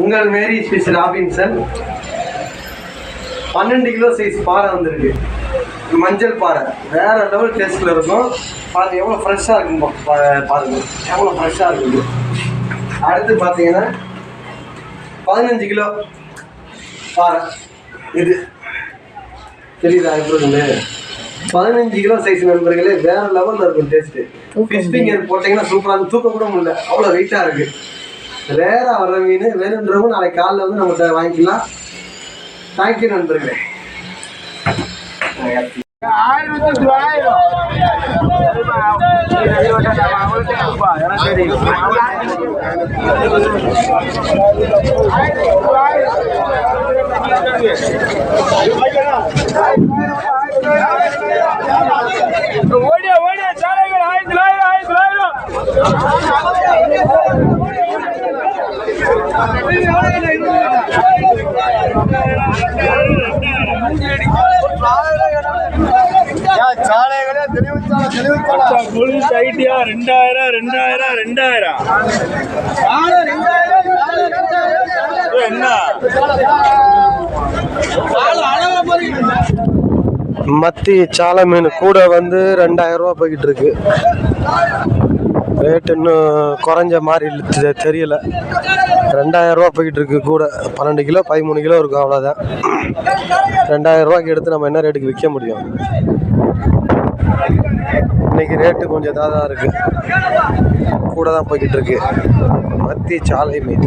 உங்கள் Mary Swiss Robinson. பன்னெண்டு kilo size பாறை வந்திருக்கு. மஞ்சள் பாறை. வேற லெவல் டேஸ்ட்ல இருக்கும். பாருங்க எவ்வளோ ஃப்ரெஷ்ஷாக இருக்கும் பாருங்க. எவ்வளோ ஃப்ரெஷ்ஷாக இருக்குது. அடுத்து பார்த்தீங்கன்னா பதினஞ்சு கிலோ பாறை. இது. தெரியுதா எப்படி இருக்குது பதினஞ்சு கிலோ சைஸ் நண்பர்களே வேற லெவலில் இருக்கும் டேஸ்ட்டு ஃபிஷ் ஃபிங்கர் போட்டிங்கன்னா சூப்பராக இருக்கும் தூக்க கூட முடியல. அவ்வளோ வெயிட்டாக இருக்குது ரேராக வர மீன் வேணுன்றவங்க நாளைக்கு காலைல வந்து நம்மகிட்ட வாங்கிக்கலாம். தேங்க்யூ நண்பர்களே. ஆயிரத்தி தொள்ளாயிரம் ஓடியா ஓடியா சாலைகள் ஆயிரத்தி தொள்ளாயிரம் ஆயிரத்தி தொள்ளாயிரம். ரெண்டாயிரம் ரெண்டாயிரம் ரெண்டாயிரம். என்ன? மத்தி சாலை மீன் கூட வந்து ரெண்டாயிரம் ரூபா போய்கிட்டு இருக்கு. ரேட் இன்னும் குறைஞ்ச மாதிரி தெ- தெரியல. ரெண்டாயிரம் ரூபா போய்கிட்டு இருக்கு கூட. பன்னெண்டு கிலோ பதிமூணு கிலோ இருக்கும் அவ்வளோதான் ரெண்டாயிரம் ரூபாய்க்கு எடுத்து நம்ம என்ன ரேட்டுக்கு விற்க முடியும்? இன்னைக்கு ரேட்டு கொஞ்சம் இதாக தான் இருக்கு. கூட தான் போய்கிட்டு இருக்கு. மத்தி சாலை மீன்.